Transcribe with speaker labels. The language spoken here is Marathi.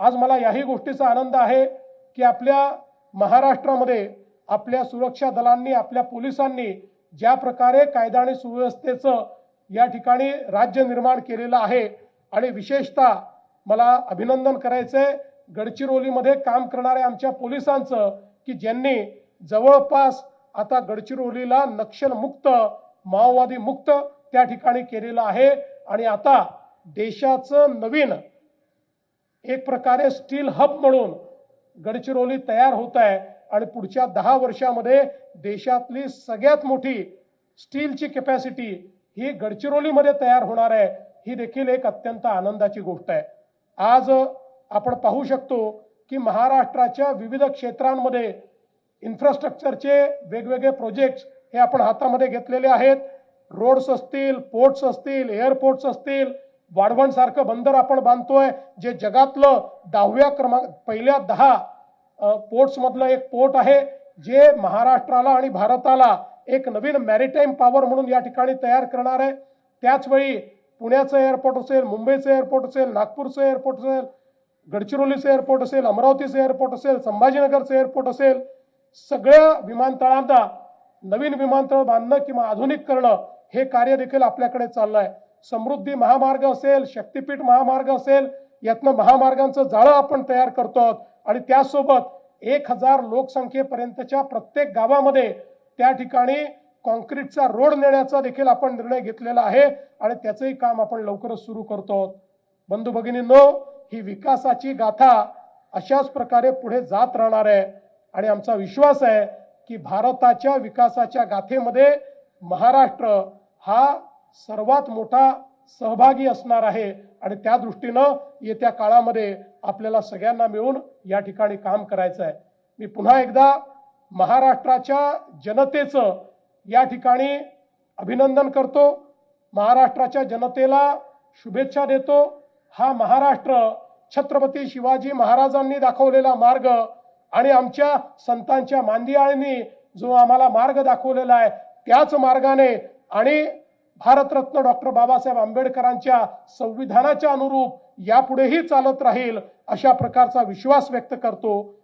Speaker 1: आज मला याही गोष्टीचा आनंद आहे की आपल्या महाराष्ट्रामध्ये आपल्या सुरक्षा दलांनी आपल्या पोलिसांनी ज्या प्रकारे कायदा आणि सुव्यवस्थेचं या ठिकाणी राज्य निर्माण केलेलं आहे आणि विशेषतः मला अभिनंदन करायचंय गडचिरोलीमध्ये काम करणाऱ्या आमच्या पोलिसांचं की ज्यांनी जवळपास आता गडचिरोलीला नक्षलमुक्त माओवादी मुक्त त्या ठिकाणी केलेलं आहे. आणि आता देशाचं नवीन एक प्रकारे स्टील हब म्हणून गडचिरोली तयार होत आहे आणि पुढच्या दहा वर्षामध्ये देशातली सगळ्यात मोठी स्टीलची कॅपॅसिटी ही गडचिरोलीमध्ये तयार होणार आहे ही देखील एक अत्यंत आनंदाची गोष्ट आहे. आज आपण पाहू शकतो की महाराष्ट्राच्या विविध क्षेत्रांमध्ये इन्फ्रास्ट्रक्चरचे वेगवेगळे प्रोजेक्ट्स हे आपण हातामध्ये घेतलेले आहेत. रोड्स असतील पोर्ट्स असतील एअरपोर्ट्स असतील वाढवणसारखं बंदर आपण बांधतोय जे जगातलं दहाव्या क्रमांक पहिल्या दहा पोर्ट्समधलं एक पोर्ट आहे जे महाराष्ट्राला आणि भारताला एक नवीन मॅरिटाईम पॉवर म्हणून या ठिकाणी तयार करणार आहे. त्याचवेळी पुण्याचं एअरपोर्ट असेल मुंबईचं एअरपोर्ट असेल नागपूरचं एअरपोर्ट असेल गडचिरोलीचं एअरपोर्ट असेल अमरावतीचं एअरपोर्ट असेल संभाजीनगरचं एअरपोर्ट असेल सगळ्या विमानतळांना नवीन विमानतळ बांधणं किंवा आधुनिक करणं हे कार्य देखील आपल्याकडे चाललं आहे समृद्धी महामार्ग असेल शक्तीपीठ महामार्ग असेल यातनं महामार्गांचं जाळं आपण तयार करतो आहोत. आणि त्यासोबत एक हजार लोकसंख्येपर्यंतच्या प्रत्येक गावामध्ये त्या ठिकाणी कॉन्क्रीटचा रोड नेण्याचा देखील आपण निर्णय घेतलेला आहे. आणि त्याचंही काम आपण लवकरच सुरू करतो आहोत. बंधू भगिनींनो ही विकासाची गाथा अशाच प्रकारे पुढे जात राहणार आहे. आणि आमचा विश्वास आहे की भारताच्या विकासाच्या गाथेमध्ये महाराष्ट्र हा सर्वात मोठा सहभागी असणार आहे आणि त्या दृष्टीनं येत्या काळामध्ये आपल्याला सगळ्यांना मिळून या ठिकाणी काम करायचं आहे. मी पुन्हा एकदा महाराष्ट्राच्या जनतेचं या ठिकाणी अभिनंदन करतो. महाराष्ट्राच्या जनतेला शुभेच्छा देतो. हा महाराष्ट्र छत्रपती शिवाजी महाराजांनी दाखवलेला मार्ग आणि आमच्या संतांच्या मांदियाळींनी जो आम्हाला मार्ग दाखवलेला आहे त्याच मार्गाने आणि भारतरत्न डॉक्टर बाबासाहेब आंबेडकरांच्या संविधानाच्या अनुरूप यापुढेही चालत राहील अशा प्रकारचा विश्वास व्यक्त करतो.